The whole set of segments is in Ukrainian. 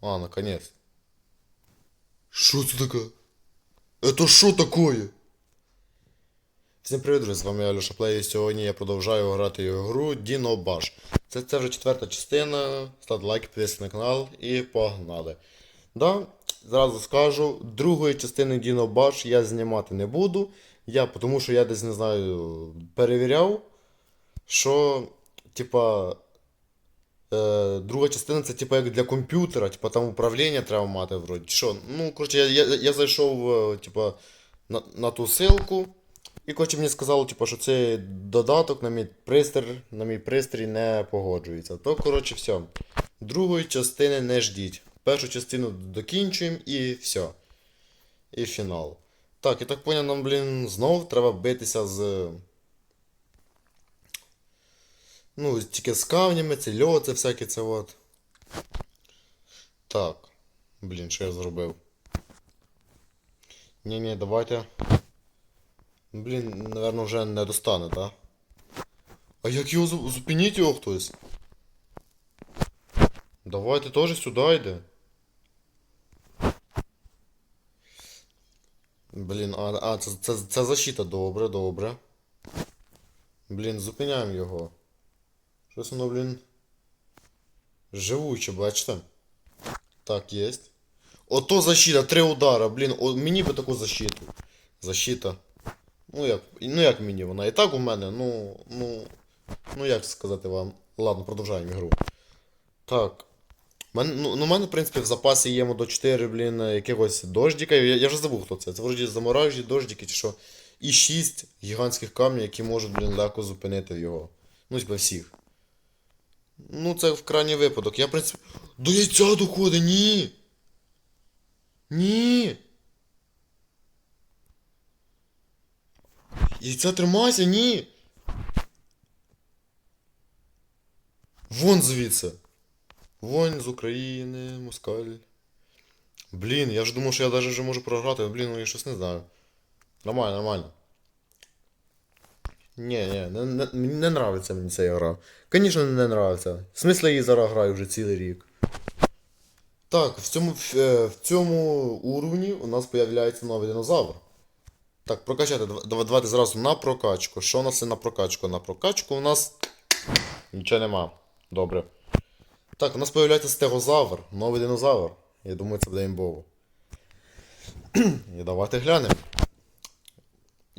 А, наконец. Що це таке? Это що такое? Всім привіт, друзі, з вами я Леша Плей, і сьогодні я продовжую грати в гру Dino Bash. Це, це вже четверта частина. Ставте лайк, підписуйтесь на канал і погнали. Да, зразу скажу, другої частини Dino Bash я знімати не буду. Я, тому що я десь не знаю, перевіряв, що, типа, Е, друга частина це типа як для комп'ютера, типа там управління треба мати вроді. Що? Ну, коротше, я, я, я зайшов е, типа, на, на ту ссылку, і коротше мені сказали, типа, що цей додаток на мій пристрій, на мій пристрій не погоджується. То, коротше, все. Другої частини не ждіть. Першу частину докінчуємо і все. І фінал. Так, я так поняв, нам, блін, знов треба битися з. Ну, тільки з камнями, це льод, це всяке це от. Так. Блін, що я зробив? Ні-ні, давайте. Блін, напевно, вже не достане, так? А як його зу- зупиніть його хтось? Давайте теж сюди йде. Блін, а, а це, це, це защита, добре, добре. Блін, зупиняємо його. Щось воно, блін. Живуче, бачите? Так, єсть. Ото защита, три удара, блін, о, мені би таку защиту. Защита. Ну як, ну як мені вона? І так у мене, ну, ну. Ну як сказати вам. Ладно, продовжаємо ігру. Так. Мен, ну, ну, у мене, в принципі, в запасі є до 4, блін, якихось дождика. Я, я вже забув, хто це. Це вроді заморажі дождики чи що. І 6 гігантських камнів, які можуть, блін, легко зупинити його. Ну, типа всіх. Ну, це в крайній випадок. Я, в принципі. До яйця доходить, ні! Ні! Яйця тримайся, ні! Вон звідси! Вон з України, москаль. Блін, я ж думав, що я навіть вже можу програти, блін, ну я щось не знаю. Нормально, нормально. Ні, ні, не, не, не нравиться мені ця гра. Звісно, не нравиться. В смислі я її зараз граю вже цілий рік. Так, в цьому, в, е, цьому уровні у нас з'являється новий динозавр. Так, прокачати. Дав- дав- Давайте зразу на прокачку. Що у нас є на прокачку? На прокачку у нас нічого нема. Добре. Так, у нас з'являється стегозавр, новий динозавр. Я думаю, це буде імбово. І давайте глянемо.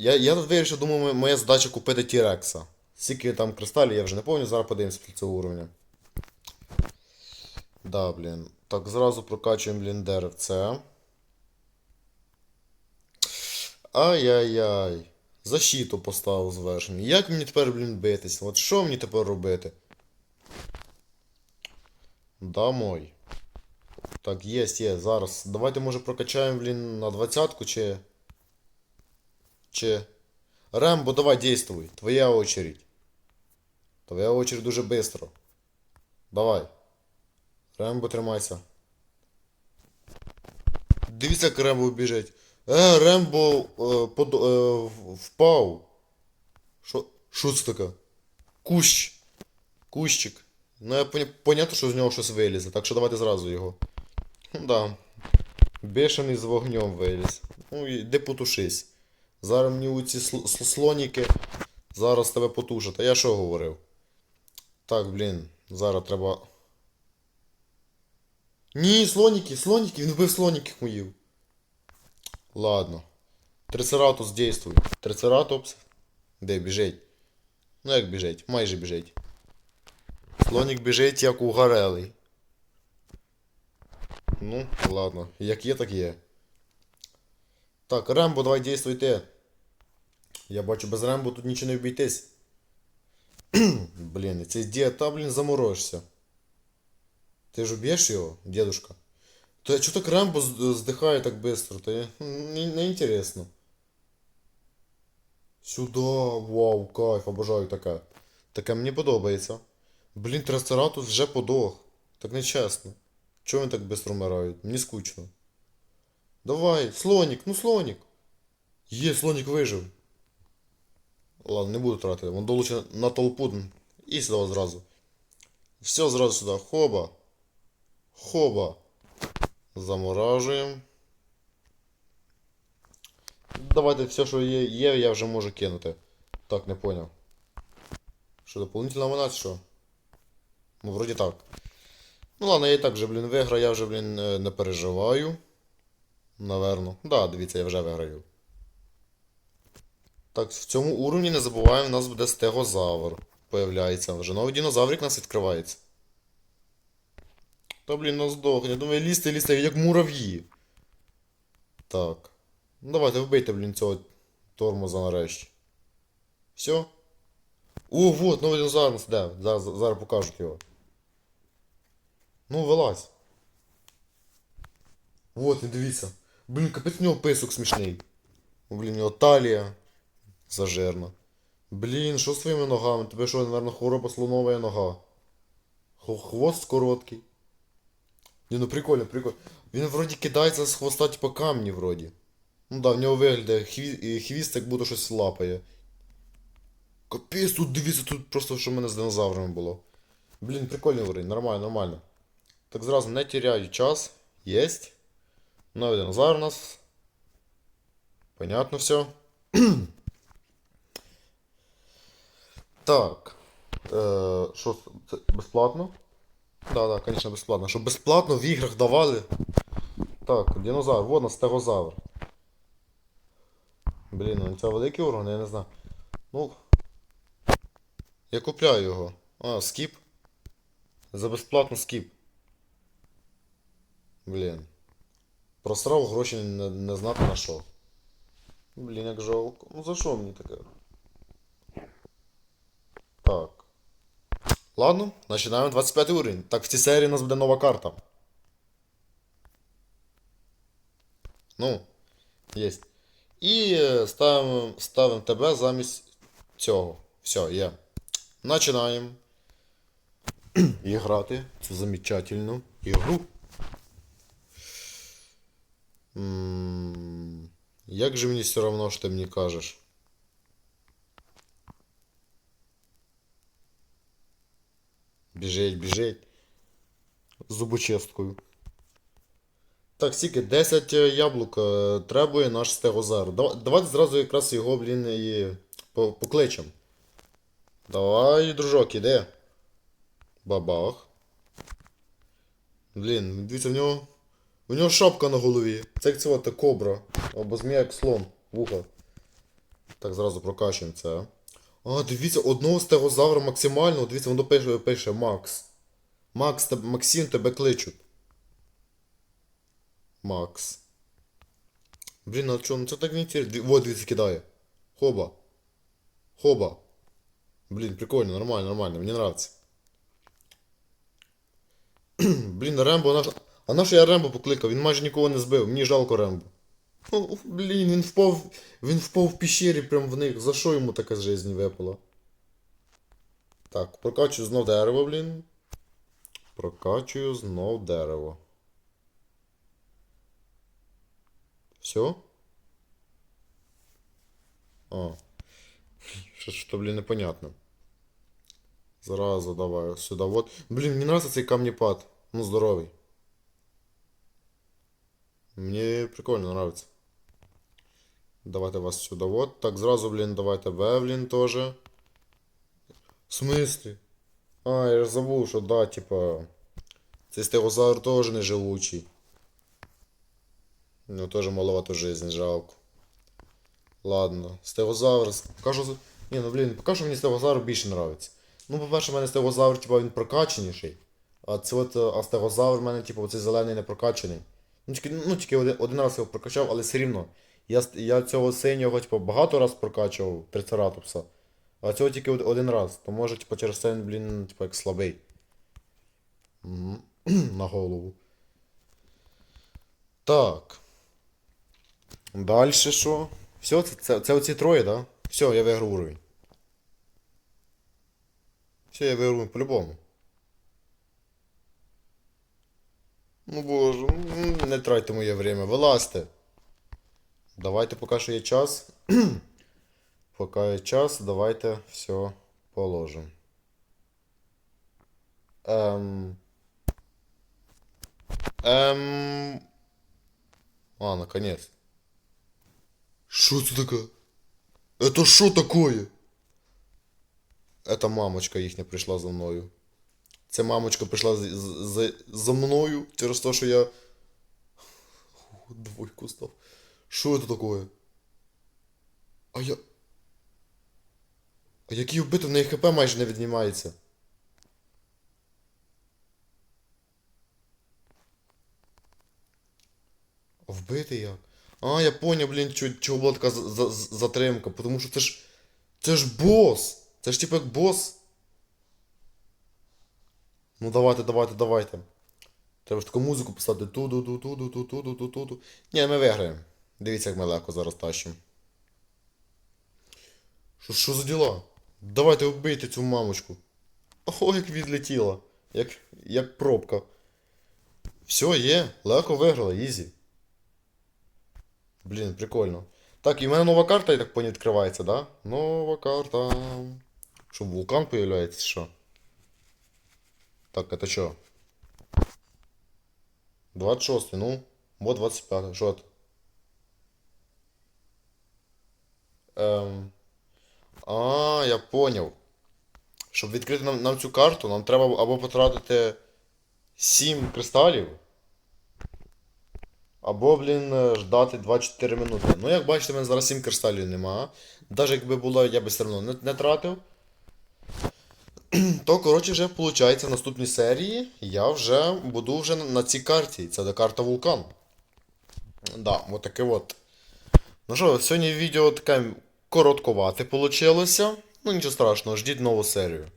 Я, я тут вирішив, думаю, моя задача купити Тірекса. Скільки там кристалів, я вже не пам'ятаю, зараз подивимося після цього уровня. Да, блін. Так, зразу прокачуємо, блін, деревце. Ай-яй-яй. Защиту поставив зверху. Як мені тепер, блін, битись? От що мені тепер робити? Домой. Так, єсть, є, зараз. Давайте, може, прокачаємо, блін, на двадцятку чи. Чи. Рембо, давай действуй. Твоя очередь. Твоя очередь дуже быстро. Давай. Рембо, тримайся. Дивіться, як Рембо біжить. Е, Рембо е, под, е, впав. Що? Це таке? Кущ. Кущик. Ну, я поня... понятно, що з нього щось вилізе, так що давайте зразу його. Да. Бешений з вогнем виліз. Ну, іди потушись. Зараз мені у ці сл- сл- слоніки. Зараз тебе потушать. А я що говорив? Так, блін, зараз треба. Ні, слоніки, слоніки, він вбив слоніків моїв. Ладно. Трицератопс действуй. Трицератопс. Де біжить? Ну як біжить? Майже біжить. Слонік біжить як угорелий. Ну, ладно. Як є, так є. Так, Рембо, давай действуй ти. Я бачу, без Рембо тут нічого не обійтись. блін, цей дід, та, блін, заморожся. Ти ж уб'єш його, дедушка? То чого так Рембо здихає так? То я... не, не інтересно. Сюда, вау, кайф, обожаю таке. Таке мені подобається. Блін, Трицератус вже подох. Так нечесно. Чого вони так швидко вмирають? Мені скучно. Давай, слонік, ну слонік. Є, слонік вижив. Ладно, не буду тратити. Вон долуче на толпу і сюди зразу. Все зразу сюди. Хоба. Хоба. Заморажуємо. Давайте все, що є, є, я вже можу кинути. Так, не поняв. Що, дополнительна вона, що? Ну, вроді так. Ну ладно, я і так вже, блін, виграю, я вже, блін, е, не переживаю. Наверно. Да, дивіться, я вже виграю. Так, в цьому уровні не забуваємо, у нас буде стегозавр. Появляється. Вже новий динозаврик у нас відкривається. Та блін, ну здохне. Думаю, лізти, лізти, як мурав'ї. Так. Ну давайте вбийте, блін, цього тормоза нарешті. Все? О, вот, новий динозавр нас де. Зараз, зараз покажуть його. Ну, вилазь. Вот, не дивіться. Блін, капець у нього писок смішний. Блін, у нього талія зажирна. Блін, що з твоїми ногами? Тебе що, наверное, хвороба слонова нога. Хвост короткий. Ні, ну прикольно, прикольно. Він вроді кидається з хвоста, типа камні вроді. Ну да, в нього виглядає хві... хвіст, як будто щось лапає. Капець, тут дивіться, тут просто що в мене з динозаврами було. Блін, прикольний уровень, нормально, нормально. Так зразу не теряю час. Єсть. Новий динозавр у нас. Понятно все. так. Е, що це безплатно? Да, да, конечно, безплатно. Щоб безплатно в іграх давали. Так, динозавр, вот у нас стегозавр. Блін, ну це великий урон, я не знаю. Ну. Я купляю його. А, скіп. За безплатно скіп. Блін. Просрав гроші не, не знати на що. Блін, як жалко. Ну за що мені таке? Так. Ладно, починаємо 25 уровень. Так, в цій серії у нас буде нова карта. Ну, єсть. І е, ставимо, ставимо тебе замість цього. Все, є. Починаємо. Грати цю замечательну ігру. Як же мені все равно, що ти мені кажеш? Біжить, біжить. Зубочисткою. Так, стільки 10 яблук е, требує наш стегозар. Давайте зразу якраз його, блін, і по- покличем. Давай, дружок, іди. Бабах. Блін, дивіться, в нього. У нього шапка на голові. Це як цього кобра. Або змія як слон. Вуха. Так, зразу прокачуємо це. А, дивіться, одного стегозавра максимального, дивіться, воно пише, пише Макс. Макс, теб- Максим, тебе кличуть. Макс. Блін, а чого? Ну це так не інтересно. Вот, дивіться, кидає. Хоба. Хоба. Блін, прикольно, нормально, нормально, мені нравится. Блін, Рембо, наш... а наш я Рембо покликав, він майже нікого не збив, мені жалко Рембо. Ну, блін, він впав, він впав в пещері прям в них. За що йому така житті випала? Так, прокачую знов дерево, блін. Прокачую знов дерево. Все? А. Що ж то, блін, непонятно. Зразу давай сюди. Вот. Блін, мені нравится цей камнепад. Ну, здоровий. Мені прикольно нравится. Давайте вас сюди. Вот. Так, зразу, блін, давайте Вевлін теж. В смислі? А, я ж забув, що да, типа. Цей стегозавр теж не живучий. Ну, теж маловато жизни, жалко. Ладно, стегозавр. Покажу. Ні, ну блін, поки що мені стегозавр більше нравиться. Ну, по-перше, в мене стегозавр, типа, він прокачаніший. А це от, е, а в мене, типу, оцей зелений не прокачаний. Ну, тільки, ну, тільки один, один раз його прокачав, але все рівно. Я, я цього синього, типу, багато раз прокачував трицератопса. А цього тільки один раз. То може, типу, через це він, блін, типу, як слабий. На голову. Так. Далі що? Все, це, це, це оці троє, да? Все, я виграв уровень. Все, я виграв по-любому. Ну боже, ну, не тратьте моє время, вилазьте. Давайте поки що є час. поки є час, давайте все положимо. Ем... Ем... А, наконец. Что это такое? Это что такое? Это мамочка їхня прийшла за мною. Це мамочка прийшла з- з- за, мною через те, що я. Двойку став. Що це таке? А я. А який вбити, в неї хп майже не віднімається. Вбити як? А, я поняв, блін, чого, була така за- за- за- затримка, тому що це ж. Це ж бос! Це ж типу як бос. Ну давайте, давайте, давайте. Треба ж таку музику поставити. туду ту туду ту туду ту туду Ні, ми виграємо. Дивіться, як ми легко зараз тащимо. Що, що за діла? Давайте вбийте цю мамочку. Ого, як відлетіла. Як, як пробка. Все, є. Легко виграла, ізі. Блін, прикольно. Так, і в мене нова карта, я так поняв, відкривається, да? Нова карта. Що, вулкан появляється, що? Так, это що? 26, ну. Вот 25, що це? Ем... А, я поняв. Щоб відкрити нам, нам цю карту, нам треба або потратити 7 кристалів, або, блін, ждати 24 минути. Ну, як бачите, в мене зараз 7 кристалів нема. Навіть якби було, я би все одно не, не тратив. То, коротше, вже виходить, в наступній серії я вже буду вже на- цій карті. Це де карта вулкан. Да, от таке от. Ну що, сьогодні відео таке коротковате получилося. Ну нічого страшного, ждіть нову серію.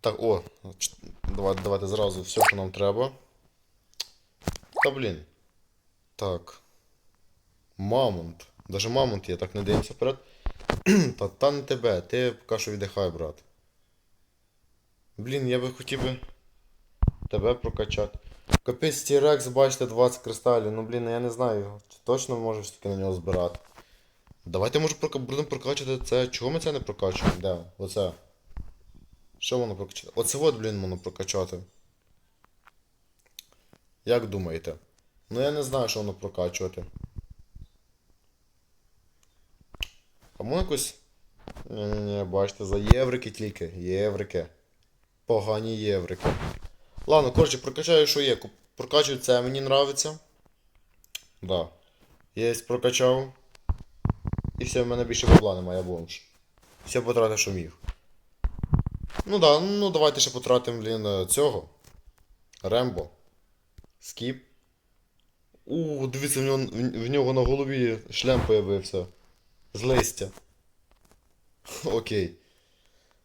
Так, о, давайте, давайте зразу все, що нам треба. Та блін. Так. Мамонт. Даже мамонт є, так не дивимося вперед. Та, та не тебе, ти поки що віддихай, брат. Блін, я би хотів би тебе прокачати. Капець T-Rex, бачите, 20 кристалів. Ну блін, я не знаю, чи точно можеш все-таки на нього збирати. Давайте може прока... будемо прокачувати це. Чого ми це не прокачуємо? Де? Оце. Що воно прокачати? Оце от, блін, воно прокачати. Як думаєте? Ну я не знаю, що воно прокачувати. А якось. Ні-ні-ні, бачите, за єврики тільки. Єврики. Погані єврики. Ладно, коротше, прокачаю, що є. Прокачую це, мені нравиться. Да. Єсть, прокачав. І все, в мене більше бабла немає, я бомж. Все потратив, що міг. Ну да, ну давайте ще потратимо, блін, е, цього. Рембо. Скіп. У, дивіться, в нього, в нього на голові шлем появився. З листя. Окей.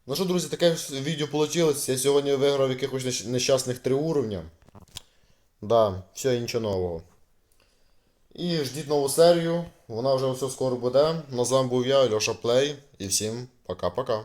Ну що, друзі, таке відео вийшло. Я сьогодні виграв якихось нещасних три уровня. Да, все, нічого нового. І ждіть нову серію. Вона вже все скоро буде. На з вами був я, Льоша Плей. І всім пока-пока.